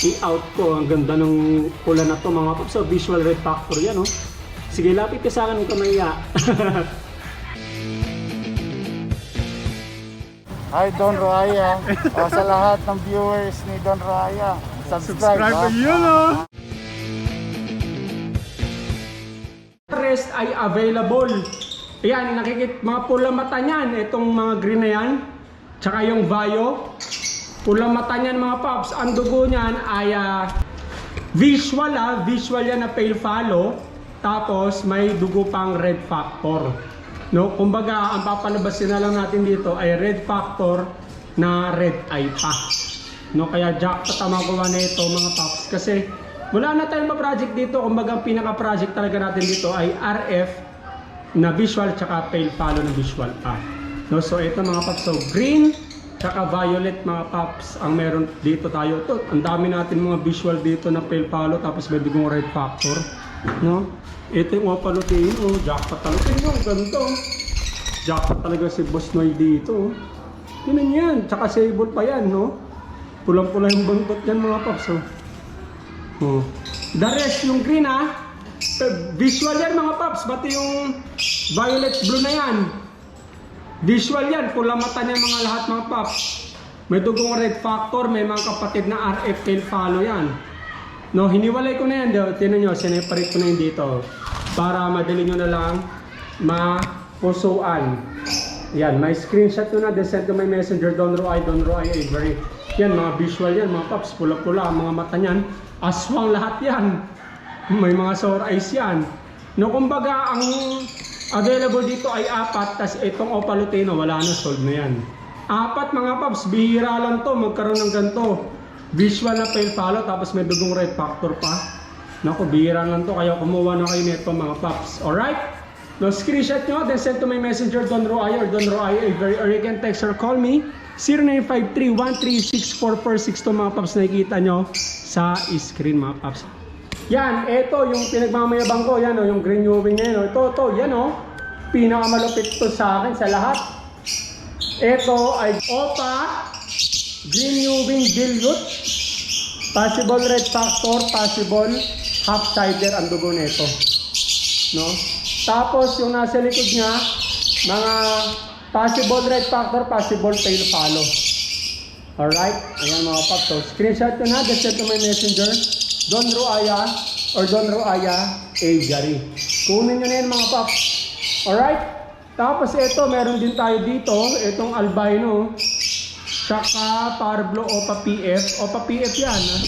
i-out ko. Ang ganda ng pula na to mga paps. So, visual red factor yan, oh. Sige, lapit ka sa akin kung kamaya. Hi Don Raya. o, sa lahat ng viewers ni Don Raya, subscribe. ha? yun, oh. Rest ay available. Ayan, nakikit mga pula mata niyan. Itong mga green na yan. Tsaka yung Vaio. Pula mata niyan mga paps. Ang dugo niyan ay ah, visual ah. Visual yan na pale follow. Tapos may dugo pang red factor. No, kumbaga ang papalabasin na lang natin dito ay red factor na red eye pa. No, kaya jackpot ang magawa na ito mga paps kasi wala na tayong project dito. Kumbaga ang pinaka-project talaga natin dito ay RF na visual tsaka pale follow na visual pa. No, so ito mga paps, so green tsaka violet mga paps ang meron dito tayo. To, ang dami natin mga visual dito na pale follow tapos may dugong red factor. No? Ito yung opalutin, oh, jackpot talaga. Tingnan yung ganito. oh. Jackpot talaga si Boss Noy dito. oh. Tingnan yan, tsaka sable pa yan, no? Pulang-pula yung buntot yan mga paps, oh. Oh. The rest, yung green ah. Eh, Visual yan mga paps, pati yung violet blue na yan. Visual yan, pula mata niya mga lahat mga paps. May dugong red factor, may mga kapatid na RF tail follow yan. No, hiniwalay ko na yan. daw. Tinan nyo, sineparate ko na yun dito. Para madali nyo na lang mapusuan. Yan, may screenshot ko na. Then send to my messenger, Don Roy, Don Roy Avery. Yan, mga visual yan, mga paps. Pula-pula, ang mga mata niyan. Aswang lahat yan. May mga sore eyes yan. No, kumbaga, ang available dito ay apat. tas itong Opalutino, wala na, sold na yan. Apat mga paps, bihira lang to, magkaroon ng ganito. Visual na pale follow, tapos may dugong red factor pa. Naku, bihira lang to, kaya kumuha na kayo nito mga paps. Alright? No, screenshot nyo, then send to my messenger, Don Roy or Don Roy, Avery, or you can text or call me. 0953-136-4462 mga paps nakikita nyo sa screen mga paps. Yan, ito yung pinagmamayabang ko, yan o, yung green Ewing na yan o. Ito, ito, yan o. Pinakamalupit to sa akin sa lahat. Ito ay OPA Green Ewing Dilute. Possible red factor, possible half cider ang dugo nito. No? Tapos yung nasa likod niya, mga possible red factor, possible tail follow. Alright? Ayan mga paps. So, screenshot ko na. Just send to my messenger. Don Ruaya or Don Ruaya Agary. Kunin nyo na yan mga paps. Alright? Tapos ito, meron din tayo dito. Itong albino. Tsaka Parblo Opa PF. Opa PF yan. ah.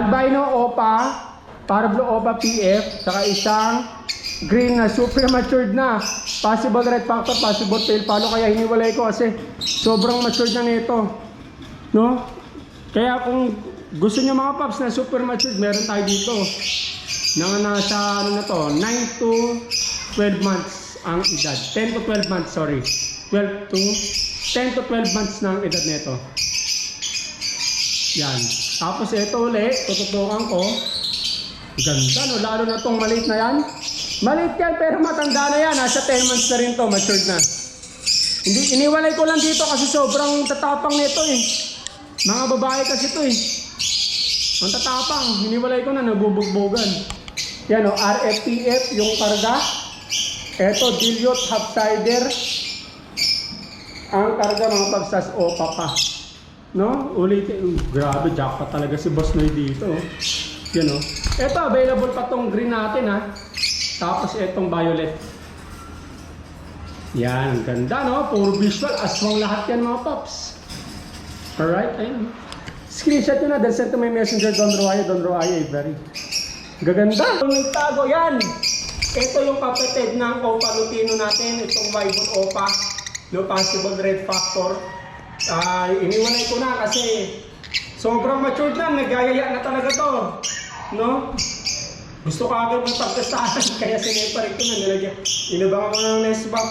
Albino Opa. Parblo Opa PF. Tsaka isang green na super matured na. Possible red factor, possible tail follow. Kaya hiniwalay ko kasi sobrang matured na nito. No? Kaya kung gusto niyo mga paps na super matured, meron tayo dito. Na nasa ano na to, 9 to 12 months ang edad. 10 to 12 months, sorry. 12 to 10 to 12 months na ang edad nito. Yan. Tapos ito uli, tututukan ko. Ganda no, lalo na tong maliit na yan. Maliit yan pero matanda na yan. Nasa 10 months na rin to, matured na. Hindi, iniwalay ko lang dito kasi sobrang tatapang nito eh. Mga babae kasi to eh. Ang tatapang, hiniwalay ko na, nabubugbogan. Yan o, RFPF, yung karga. Eto, dilute half cider. Ang karga mga pagsas o papa. No? Ulitin. Grabe, jackpot talaga si Boss Noy dito. oh. Yan o. Eto, available pa tong green natin ha. Tapos etong violet. Yan, ganda no? Puro visual. Aswang lahat yan mga paps. Alright, ayun. Screenshot nyo na, then send to my messenger, Don Roaya, Don Roaya, Avery. Gaganda. Kung nagtago, yan. Ito yung kapatid ng Opa Lutino natin, itong Vibon Opa. No possible red factor. Ah, iniwalay ko na kasi sobrang matured na, nagayaya na talaga to. No? Gusto ko agad ng pagkasahan, kaya sineparate ko na nilagyan. Inabangan ko ng nest box.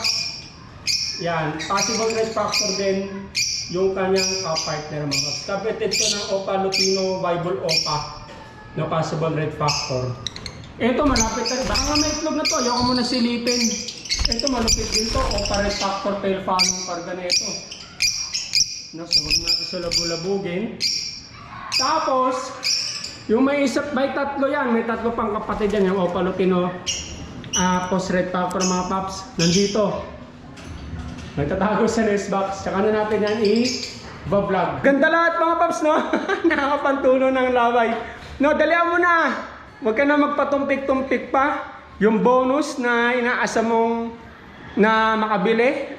Yan, possible red factor din yung kanyang ka-partner mga kaps. Kapatid ko ng Opa Lutino Bible Opa na possible red factor. Ito malapit na Baka may itlog na to. Ayoko muna silipin. Ito malupit din to. Opa red factor tail fanong karga na ito. No, so huwag natin sa labu-labugin. Tapos, yung may isa, may tatlo yan, may tatlo pang kapatid yan, yung Opa Lutino, ah, post red factor mga paps, nandito. Nagtatago sa nest box, tsaka na natin yan i-vlog. Ganda lahat mga paps, no? Nakakapantuno ng laway. No, dalihan mo na. Huwag ka na magpatumpik-tumpik pa. Yung bonus na inaasa mong na makabili,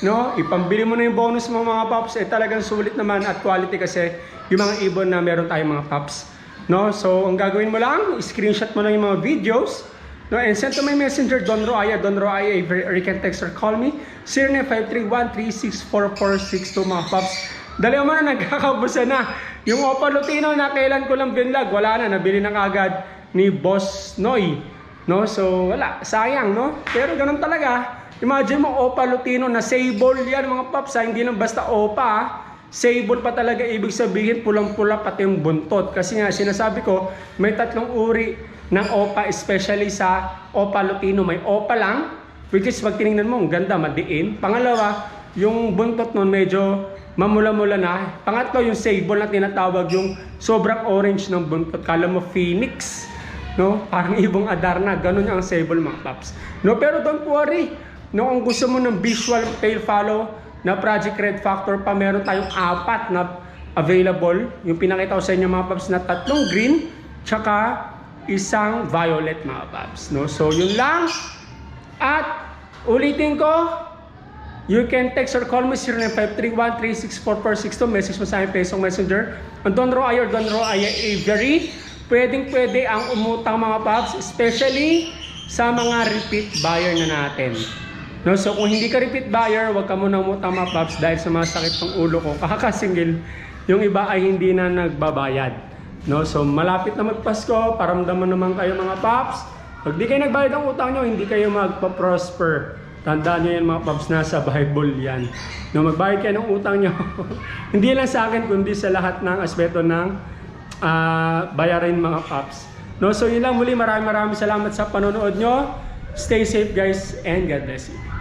no? Ipambili mo na yung bonus mo mga paps, eh talagang sulit naman at quality kasi yung mga ibon na meron tayong mga paps. No? So, ang gagawin mo lang, screenshot mo lang yung mga videos, No, and send to my messenger, Don Roaya, Don Roaya, or you can text or call me, 0953-1364462 mga paps. Dalawa mo na nagkakabusa na. Yung Opa Lutino na kailan ko lang binlag, wala na, nabili na kagad ni Boss Noy. No, so wala, sayang, no? Pero ganun talaga. Imagine mo, Opa Lutino na sable yan mga paps, ha? hindi lang basta Opa? Sable pa talaga ibig sabihin pulang-pula pati yung buntot. Kasi nga sinasabi ko, may tatlong uri ng OPA especially sa OPA Lutino. May OPA lang, which is pag tinignan mo, ang ganda, madiin. Pangalawa, yung buntot nun medyo mamula-mula na. Pangatlo, yung sable na tinatawag, yung sobrang orange ng buntot. Kala mo phoenix. No? Parang ibong Adarna, ganun ang sable mga paps. No, pero don't worry. No, kung gusto mo ng visual tail follow na Project Red Factor pa, meron tayong apat na available. Yung pinakita ko sa inyo mga paps na tatlong green, tsaka isang violet mga paps. No? So yun lang. At ulitin ko, You can text or call me 0953-1364462. Message mo sa akin Pesong Messenger. Ang Don Roaya or Don Roaya Avery. Pwedeng pwede ang umutang mga paps, especially sa mga repeat buyer na natin. No, so kung hindi ka repeat buyer, wag ka muna umutang mga paps dahil sa mga sakit ng ulo ko. Kakasingil, yung iba ay hindi na nagbabayad. No, so malapit na magpasko, paramdaman naman kayo mga paps. Pag di kayo nagbayad ng utang nyo, hindi kayo magpa-prosper. Tandaan nyo yan mga paps, nasa Bible yan. No, magbayad kayo ng utang nyo. hindi lang sa akin, kundi sa lahat ng aspeto ng ah, bayarin mga paps. No, so yun lang muli, maraming maraming salamat sa panonood nyo. Stay safe guys and God bless you.